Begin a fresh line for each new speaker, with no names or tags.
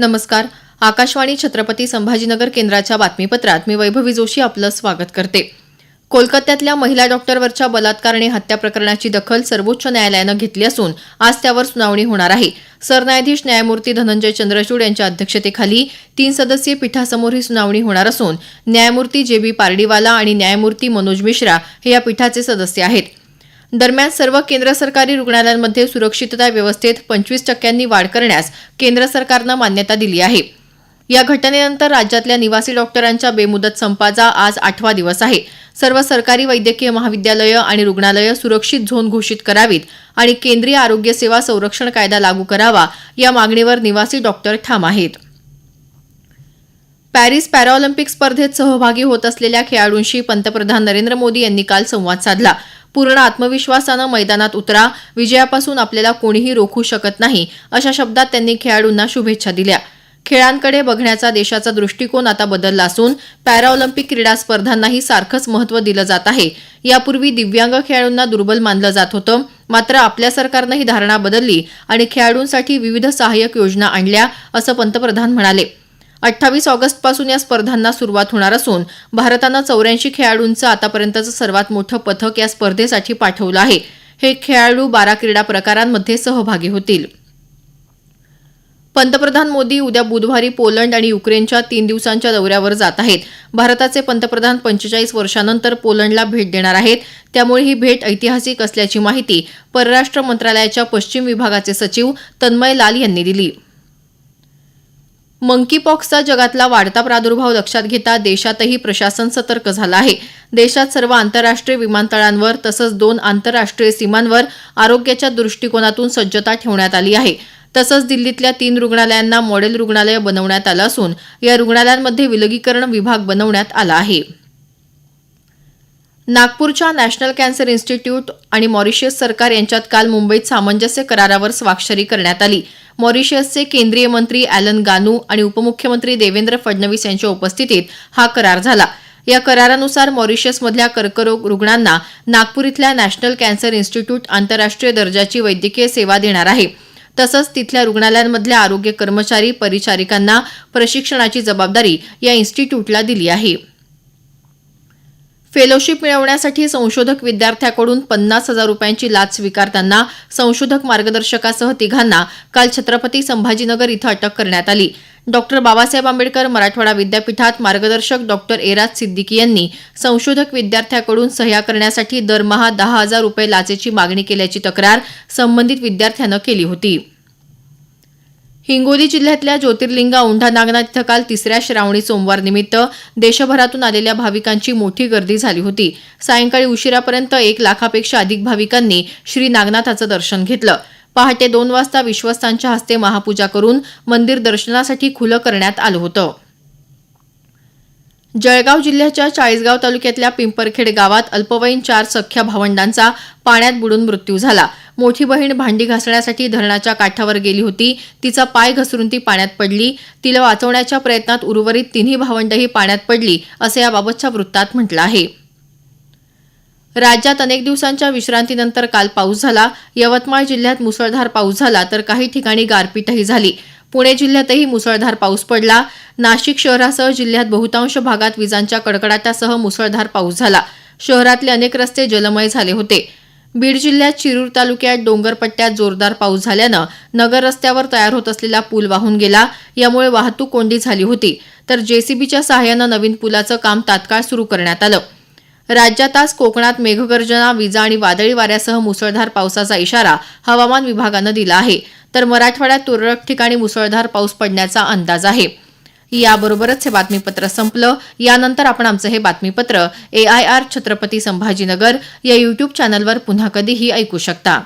नमस्कार. आकाशवाणी छत्रपती संभाजीनगर केंद्राच्या बातमीपत्रात मी वैभवी जोशी आपलं स्वागत करते. कोलकात्यातल्या महिला डॉक्टरवरच्या बलात्कार आणि हत्या प्रकरणाची दखल सर्वोच्च न्यायालयानं घेतली असून आज त्यावर सुनावणी होणार आहे. सरन्यायाधीश न्यायमूर्ती धनंजय चंद्रचूड यांच्या अध्यक्षतेखाली तीन सदस्यीय पीठासमोर ही सुनावणी होणार असून न्यायमूर्ती जे बी पारडीवाला आणि न्यायमूर्ती मनोज मिश्रा हे या पीठाचे सदस्य आहेत. दरम्यान सर्व केंद्र सरकारी रुग्णालयांमध्ये सुरक्षितता व्यवस्थेत पंचवीस टक्क्यांनी वाढ करण्यास केंद्र सरकारनं मान्यता दिली आहे. या घटनेनंतर राज्यातल्या निवासी डॉक्टरांच्या बेमुदत संपाचा आज आठवा दिवस आहे. सर्व सरकारी वैद्यकीय महाविद्यालयं आणि रुग्णालयं सुरक्षित झोन घोषित करावीत आणि केंद्रीय आरोग्य सेवा संरक्षण कायदा लागू करावा या मागणीवर निवासी डॉक्टर ठाम आहेत. पॅरिस पॅराऑलिम्पिक स्पर्धेत सहभागी होत असलेल्या खेळाडूंशी पंतप्रधान नरेंद्र मोदी यांनी काल संवाद साधला. पूर्ण आत्मविश्वासानं मैदानात उतरा. विजयापासून आपल्याला कोणीही रोखू शकत नाही अशा शब्दात त्यांनी खेळाडूंना शुभेच्छा दिल्या. खेळांकडे बघण्याचा देशाचा दृष्टिकोन आता बदलला असून पॅराऑलिम्पिक क्रीडा स्पर्धांनाही सारखंच महत्त्व दिलं जात आहे. यापूर्वी दिव्यांग खेळाडूंना दुर्बल मानलं जात होतं मात्र आपल्या सरकारनं ही धारणा बदलली आणि खेळाडूंसाठी विविध सहाय्यक योजना आणल्या असं पंतप्रधान म्हणाले. अठ्ठावीस ऑगस्टपासून या स्पर्धांना सुरुवात होणार असून भारतानं चौऱ्याऐंशी खेळाडूंचं आतापर्यंतचं सर्वात मोठं पथक या स्पर्धेसाठी पाठवलं आहे. हे खेळाडू बारा क्रीडा प्रकारांमध्ये सहभागी होतील. पंतप्रधान मोदी उद्या बुधवारी पोलंड आणि युक्रेनच्या तीन दिवसांच्या दौऱ्यावर जात आहेत. भारताचे पंतप्रधान पंचेचाळीस वर्षानंतर पोलंडला भेट देणार आहेत. त्यामुळे ही भेट ऐतिहासिक असल्याची माहिती परराष्ट्र मंत्रालयाच्या पश्चिम विभागाचे सचिव तन्मय लाल यांनी दिली. मंकीपॉक्सचा जगातला वाढता प्रादुर्भाव लक्षात घेता देशातही प्रशासन सतर्क झालं आहे. देशात सर्व आंतरराष्ट्रीय विमानतळांवर तसंच दोन आंतरराष्ट्रीय सीमांवर आरोग्याच्या दृष्टिकोनातून सज्जता ठेवण्यात आली आहे. तसंच दिल्लीतल्या तीन रुग्णालयांना मॉडेल रुग्णालय बनवण्यात आलं असून या रुग्णालयांमध्ये विलगीकरण विभाग बनवण्यात आला आहे. नागपूरच्या नॅशनल कॅन्सर इन्स्टिट्यूट आणि मॉरिशियस सरकार यांच्यात काल मुंबईत सामंजस्य करारावर स्वाक्षरी करण्यात आली. मॉरिशियसचे केंद्रीय मंत्री अॅलन गानू आणि उपमुख्यमंत्री देवेंद्र फडणवीस यांच्या उपस्थितीत हा करार झाला. या करारानुसार मॉरिशसमधल्या कर्करोग रुग्णांना नागपूर इथल्या नॅशनल कॅन्सर इन्स्टिट्यूट आंतरराष्ट्रीय दर्जाची वैद्यकीय सेवा देणार आहे. तसंच तिथल्या रुग्णालयांमधल्या आरोग्य कर्मचारी परिचारिकांना प्रशिक्षणाची जबाबदारी या इन्स्टिट्यूटला दिली आहे. फेलोशिप मिळवण्यासाठी संशोधक विद्यार्थ्याकडून पन्नास हजार रुपयांची लाच स्वीकारताना संशोधक मार्गदर्शकासह तिघांना काल छत्रपती संभाजीनगर इथं अटक करण्यात आली. डॉक्टर बाबासाहेब आंबेडकर मराठवाडा विद्यापीठात मार्गदर्शक डॉक्टर एराज सिद्दीकी यांनी संशोधक विद्यार्थ्याकडून सह्या करण्यासाठी दरमहा दहा हजार रुपये लाचेची मागणी केल्याची तक्रार संबंधित विद्यार्थ्यानं केली होती. हिंगोली जिल्ह्यातल्या ज्योतिर्लिंगा औंढा नागनाथ इथं काल तिसऱ्या श्रावणी सोमवार निमित्त देशभरातून आलेल्या भाविकांची मोठी गर्दी झाली होती. सायंकाळी उशिरापर्यंत एक लाखापेक्षा अधिक भाविकांनी श्री नागनाथाचं दर्शन घेतलं. पहाटे दोन वाजता विश्वस्तांच्या हस्ते महापूजा करून मंदिर दर्शनासाठी खुलं करण्यात आलं होतं. जळगाव जिल्ह्याच्या चाळीसगाव तालुक्यातल्या पिंपरखेड गावात अल्पवयीन चार सख्या भावंडांचा पाण्यात बुडून मृत्यू झाला. मोठी बहीण भांडी घासण्यासाठी धरणाच्या काठावर गेली होती. तिचा पाय घसरून ती पाण्यात पडली. तिला वाचवण्याच्या प्रयत्नात उर्वरित तिन्ही भावंडही पाण्यात पडली असं याबाबतच्या वृत्तात म्हटलं आहे. राज्यात अनेक दिवसांच्या विश्रांतीनंतर काल पाऊस झाला. यवतमाळ जिल्ह्यात मुसळधार पाऊस झाला तर काही ठिकाणी गारपीटही झाली. पुणे जिल्ह्यातही मुसळधार पाऊस पडला. नाशिक शहरासह जिल्ह्यात बहुतांश भागात विजांच्या कडकडाटासह मुसळधार पाऊस झाला. शहरातले अनेक रस्ते जलमय झाले होते. बीड जिल्ह्यात शिरूर तालुक्यात डोंगरपट्ट्यात जोरदार पाऊस झाल्यानं नगर रस्त्यावर तयार होत असलेला पूल वाहून गेला. यामुळे वाहतूक कोंडी झाली होती. तर जेसीबीच्या सहाय्यानं नवीन पुलाचं काम तात्काळ सुरू करण्यात आलं. राज्यात आज कोकणात मेघगर्जना विजा आणि वादळी वाऱ्यासह मुसळधार पावसाचा इशारा हवामान विभागानं दिला आहे. तर मराठवाड्यात तुरळक ठिकाणी मुसळधार पाऊस पडण्याचा अंदाज आहे. याबरोबरच हे बातमीपत्र संपलं. यानंतर आपण आमचं हे बातमीपत्र A I R Chhatrapati Sambhajinagar या युट्यूब चॅनलवर पुन्हा कधीही ऐकू शकता.